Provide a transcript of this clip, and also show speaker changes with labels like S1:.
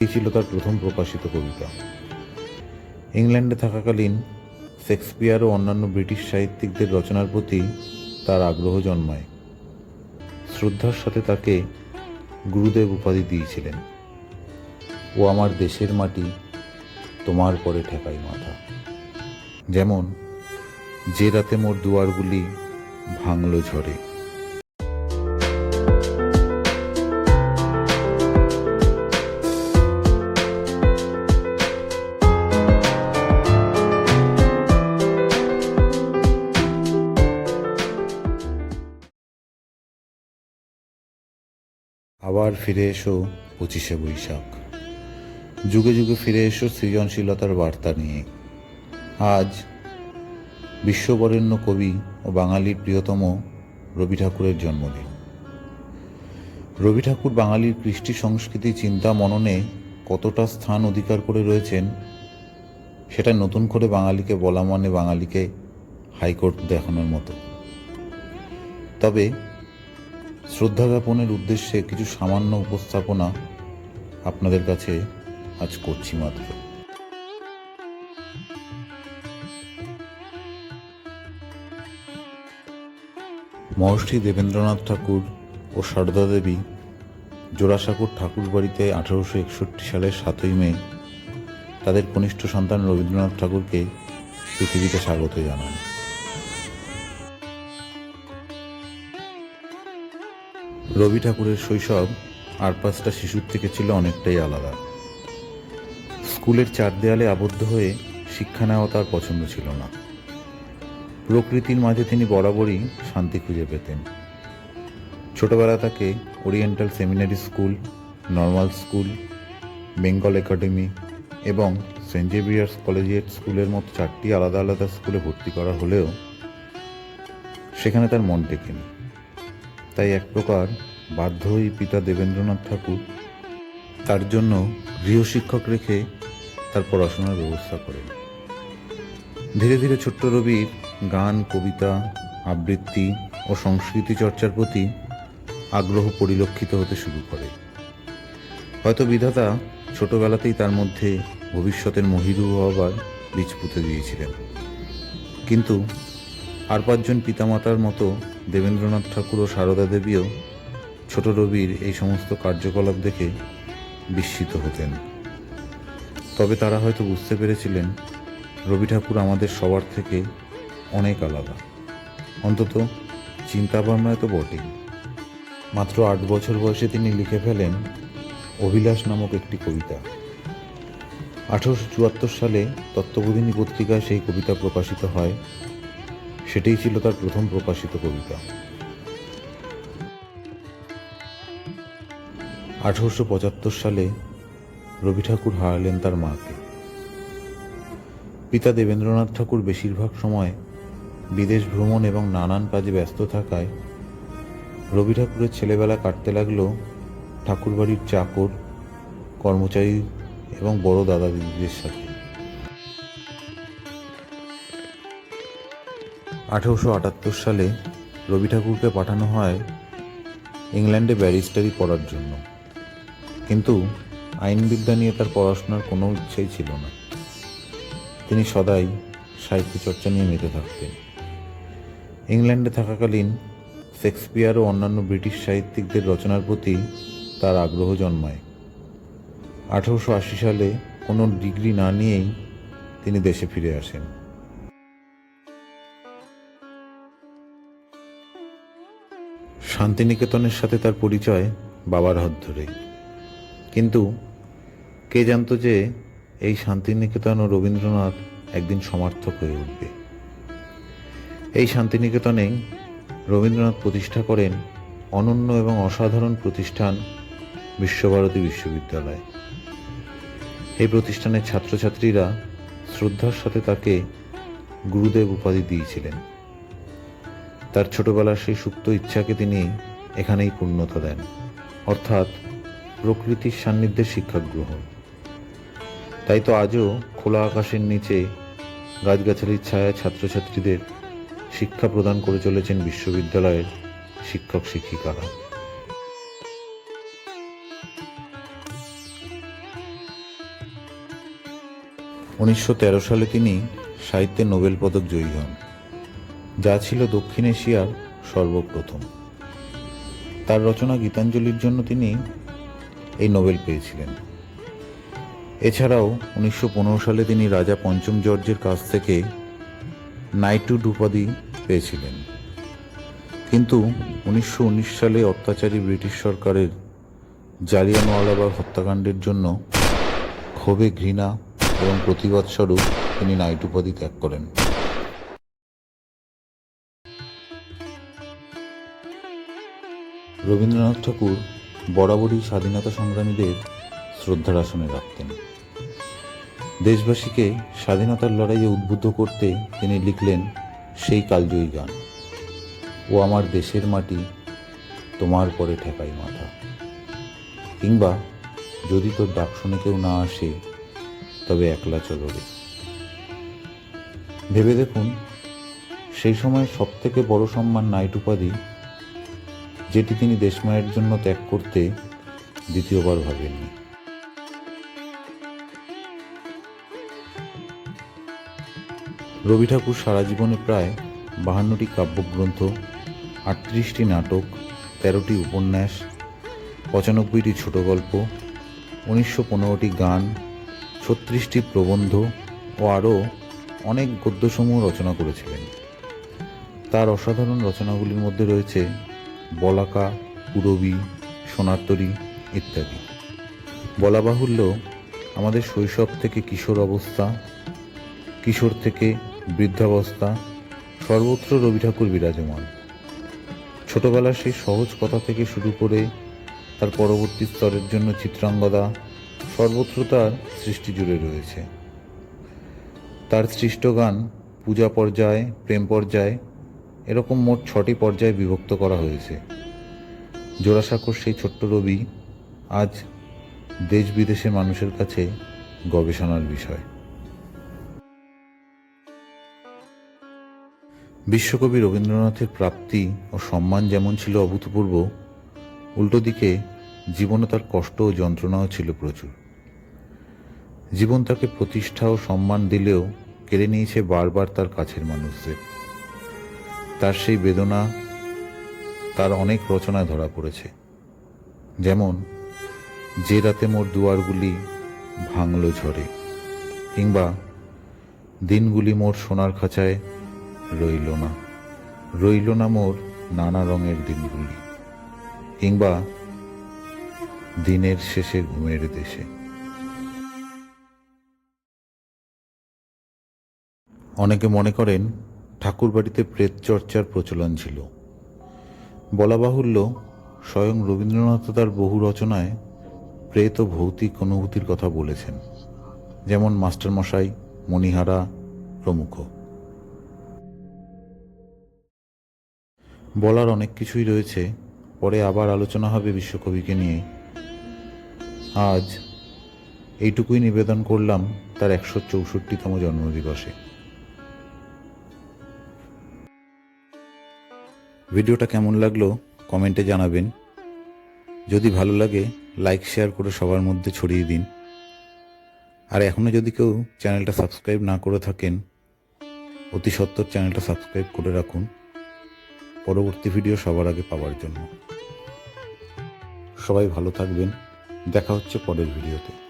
S1: এই ছিল তার প্রথম প্রকাশিত কবিতা। ইংল্যান্ডে থাকাকালীন শেক্সপিয়ার ও অন্যান্য ব্রিটিশ সাহিত্যিকদের রচনার প্রতি তার আগ্রহ জন্মায়। শ্রদ্ধার সাথে তাকে গুরুদেব উপাধি দিয়েছিলেন। ও আমার দেশের মাটি, তোমার পরে ঠেকাই মাথা। যেমন, যে রাতে মোর দুয়ারগুলি ভাঙল ঝড়ে। আবার ফিরে এসো পঁচিশে বৈশাখ। যুগে যুগে ফিরে এসো সৃজনশীলতার বার্তা নিয়ে। আজ বিশ্ববরেণ্য কবি ও বাঙালির প্রিয়তম রবি ঠাকুরের জন্মদিন। রবি ঠাকুর বাঙালির কৃষ্টি সংস্কৃতি চিন্তা মননে কতটা স্থান অধিকার করে রয়েছেন, সেটা নতুন করে বাঙালিকে বলা মানে বাঙালিকে হাইকোর্ট দেখানোর মতো। তবে শ্রদ্ধা জ্ঞাপনের উদ্দেশ্যে কিছু সামান্য উপস্থাপনা আপনাদের কাছে আজ করছি মাত্র। মহর্ষি দেবেন্দ্রনাথ ঠাকুর ও সারদা দেবী জোড়াসাঁকোর ঠাকুর বাড়িতে আঠারোশো একষট্টি সালের সাতই মে তাদের কনিষ্ঠ সন্তান রবীন্দ্রনাথ ঠাকুরকে পৃথিবীতে স্বাগত জানান। রবি ঠাকুরের শৈশব আর পাঁচটা শিশুর থেকে ছিল অনেকটাই আলাদা। স্কুলের চার দেয়ালে আবদ্ধ হয়ে শিক্ষা নেওয়া তার পছন্দ ছিল না। প্রকৃতির মাঝে তিনি বরাবরই শান্তি খুঁজে পেতেন। ছোটবেলা তাকে oriental seminary school, normal school, Bengal academy এবং সেন্ট জেভিয়ার্স কলেজিয়েট স্কুলের মতো চারটি আলাদা আলাদা স্কুলে ভর্তি করা হলেও সেখানে তার মন টেকেনি। তাই এক প্রকার বাধ্য হয়ে পিতা দেবেন্দ্রনাথ ঠাকুর তার জন্য গৃহশিক্ষক রেখে তার পড়াশোনার ব্যবস্থা করেন। ধীরে ধীরে ছোট্ট রবির গান, কবিতা, আবৃত্তি ও সংস্কৃতি চর্চার প্রতি আগ্রহ পরিলক্ষিত হতে শুরু করে। হয়তো বিধাতা ছোটবেলাতেই তার মধ্যে ভবিষ্যতের মহিরু হবার বীজ পুঁতে দিয়েছিলেন। কিন্তু আর পাঁচজন পিতামাতার মতো দেবেন্দ্রনাথ ঠাকুর ও সারদা দেবীও ছোট রবির এই সমস্ত কার্যকলাপ দেখে বিস্মিত হতেন। তবে তারা হয়তো বুঝতে পেরেছিলেন, রবি ঠাকুর আমাদের সবার থেকে অনেক আলাদা। অন্তত চিন্তাভাবনায় তো বটেই। মাত্র আট বছর বয়সে তিনি লিখে ফেলেন অভিলাষ নামক একটি কবিতা। আঠারোশো চুয়াত্তর সালে তত্ত্ববোধিনী পত্রিকায় সেই কবিতা প্রকাশিত হয়। সেটাই ছিল তার প্রথম প্রকাশিত কবিতা। আঠারোশো পঁচাত্তর সালে রবি ঠাকুর হারালেন তার মাকে। পিতা দেবেন্দ্রনাথ ঠাকুর বেশিরভাগ সময় বিদেশ ভ্রমণ এবং নানান কাজে ব্যস্ত থাকায় রবি ঠাকুরের ছেলেবেলা কাটতে লাগল ঠাকুরবাড়ির চাকর, কর্মচারী এবং বড় দাদা দিদিদের সাথে। আঠেরোশো আটাত্তর সালে রবি ঠাকুরকে পাঠানো হয় ইংল্যান্ডে ব্যারিস্টারি পড়ার জন্য। কিন্তু আইনবিদ্যা নিয়ে তার পড়াশোনার কোনো ইচ্ছেই ছিল না। তিনি সদাই সাহিত্য চর্চা নিয়ে মেতে থাকতেন। ইংল্যান্ডে থাকাকালীন শেক্সপিয়ার ও অন্যান্য ব্রিটিশ সাহিত্যিকদের রচনার প্রতি তার আগ্রহ জন্মায়। আঠারোশো আশি সালে কোনো ডিগ্রি না নিয়েই তিনি দেশে ফিরে আসেন। শান্তিনিকেতনের সাথে তার পরিচয় বাবার হাত ধরে কিন্তু কে জানতো যে এই শান্তিনিকেতন ও রবীন্দ্রনাথ একদিন সমার্থক হয়ে উঠবে? এই শান্তিনিকেতনে রবীন্দ্রনাথ প্রতিষ্ঠা করেন অনন্য এবং অসাধারণ প্রতিষ্ঠান বিশ্বভারতী বিশ্ববিদ্যালয়। এই প্রতিষ্ঠানের ছাত্রছাত্রীরা শ্রদ্ধার সাথে তাকে গুরুদেব উপাধি দিয়েছিলেন। তার ছোটবেলার সেই সুপ্ত ইচ্ছাকে তিনি এখানেই পূর্ণতা দেন। অর্থাৎ প্রকৃতির সান্নিধ্যে শিক্ষা গ্রহণ। তাই তো আজও খোলা আকাশের নিচে গাছগাছালির ছায়া ছাত্রছাত্রীদের শিক্ষা প্রদান করে চলেছেন বিশ্ববিদ্যালয়ের শিক্ষক শিক্ষিকারা। উনিশশো তেরো সালে তিনি সাহিত্যে নোবেল পদক জয়ী হন, যা ছিল দক্ষিণ এশিয়ার সর্বপ্রথম। তার রচনা গীতাঞ্জলির জন্য তিনি এই নোবেল পেয়েছিলেন। এছাড়াও উনিশশো পনেরো সালে তিনি রাজা পঞ্চম জর্জের কাছ থেকে নাইটুড উপাধি পেয়েছিলেন। কিন্তু উনিশশো উনিশ সালে অত্যাচারী ব্রিটিশ সরকারের জালিয়ানওয়ালাবাগ হত্যাকাণ্ডের জন্য ক্ষোভে ঘৃণা এবং প্রতিবাদ স্বরূপ তিনি নাইট উপাধি ত্যাগ করেন। রবীন্দ্রনাথ ঠাকুর বরাবরই স্বাধীনতা সংগ্রামীদের শ্রদ্ধার আসনে রাখতেন। দেশবাসীকে স্বাধীনতার লড়াইয়ে উদ্বুদ্ধ করতে তিনি লিখলেন সেই কালজয়ী গান, ও আমার দেশের মাটি, তোমার পরে ঠেকাই মাথা। কিংবা, যদি তোর ডাক শুনে কেউ না আসে, তবে একলা চলো রে। ভেবে দেখুন, সেই সময় সব থেকে বড় সম্মান নাইট উপাধি যেটি তিনি দেশমায়ের জন্য ত্যাগ করতে দ্বিতীয়বার ভাবেননি। রবি ঠাকুর সারা জীবনে প্রায় বাহান্নটি কাব্যগ্রন্থ, আটত্রিশটি নাটক, তেরোটি উপন্যাস, পঁচানব্বইটি ছোট গল্প, উনিশশো পনেরোটি গান, ছত্রিশটি প্রবন্ধ ও আরও অনেক গদ্যসমূহ রচনা করেছিলেন। তার অসাধারণ রচনাগুলির মধ্যে রয়েছে বলাকা পুরবী সোনারতরী ইত্যাদি। বলা বাহুল্য, আমাদের শৈশব থেকে কিশোর অবস্থা, কিশোর থেকে বৃদ্ধাবস্থা, সর্বত্র রবি ঠাকুর বিরাজমান। ছোটবেলার সেই সহজ কথা থেকে শুরু করে তার পরবর্তী স্তরের জন্য চিত্রাঙ্গদা সর্বত্র তার সৃষ্টি জুড়ে রয়েছে। তার সৃষ্ট গান পূজা পর্যায়, প্রেম পর্যায় এরকম মোট ছটি পর্যায়ে বিভক্ত করা হয়েছে। জোড়াসাঁকোর সেই ছোট্ট রবি আজ দেশ বিদেশের মানুষের কাছে গবেষণার বিষয়। বিশ্বকবি রবীন্দ্রনাথের প্রাপ্তি ও সম্মান যেমন ছিল অভূতপূর্ব, উল্টো দিকে জীবনে তার কষ্ট ও যন্ত্রণাও ছিল প্রচুর। জীবন তাকে প্রতিষ্ঠা ও সম্মান দিলেও কেড়ে নিয়েছে বারবার তার কাছের মানুষদের। তার সেই বেদনা তার অনেক রচনায় ধরা পড়েছে। যেমন, যে রাতে মোর দুয়ারগুলি ভাঙল ঝরে কিংবা, দিনগুলি মোর সোনার খাঁচায় রইল না রইল না মোর নানা রঙের দিনগুলি কিংবা, দিনের শেষে ঘুমের দেশে অনেকে মনে করেন ঠাকুরবাড়িতে প্রেত চর্চার প্রচলন ছিল। বলা বাহুল্য স্বয়ং রবীন্দ্রনাথ তার বহু রচনায় প্রেত ও ভৌতিক অনুভূতির কথা বলেছেন, যেমন মাস্টারমশাই, মণিহারা প্রমুখ। বলার অনেক কিছুই রয়েছে, পরে আবার আলোচনা হবে বিশ্বকবিকে নিয়ে। আজ এইটুকুই নিবেদন করলাম তার একশো চৌষট্টিতম জন্মদিবসে। ভিডিওটা কেমন লাগল কমেন্টে জানাবেন। যদি ভালো লাগে, লাইক, শেয়ার করে সবার মধ্যে ছড়িয়ে দিন। আর এখনও যদি কেউ চ্যানেলটা সাবস্ক্রাইব না করে থাকেন, অতি সত্তর চ্যানেলটা সাবস্ক্রাইব করে রাখুন। পরবর্তী ভিডিও সবার আগে পাওয়ার জন্য। সবাই ভালো থাকবেন। দেখা হচ্ছে পরের ভিডিওতে।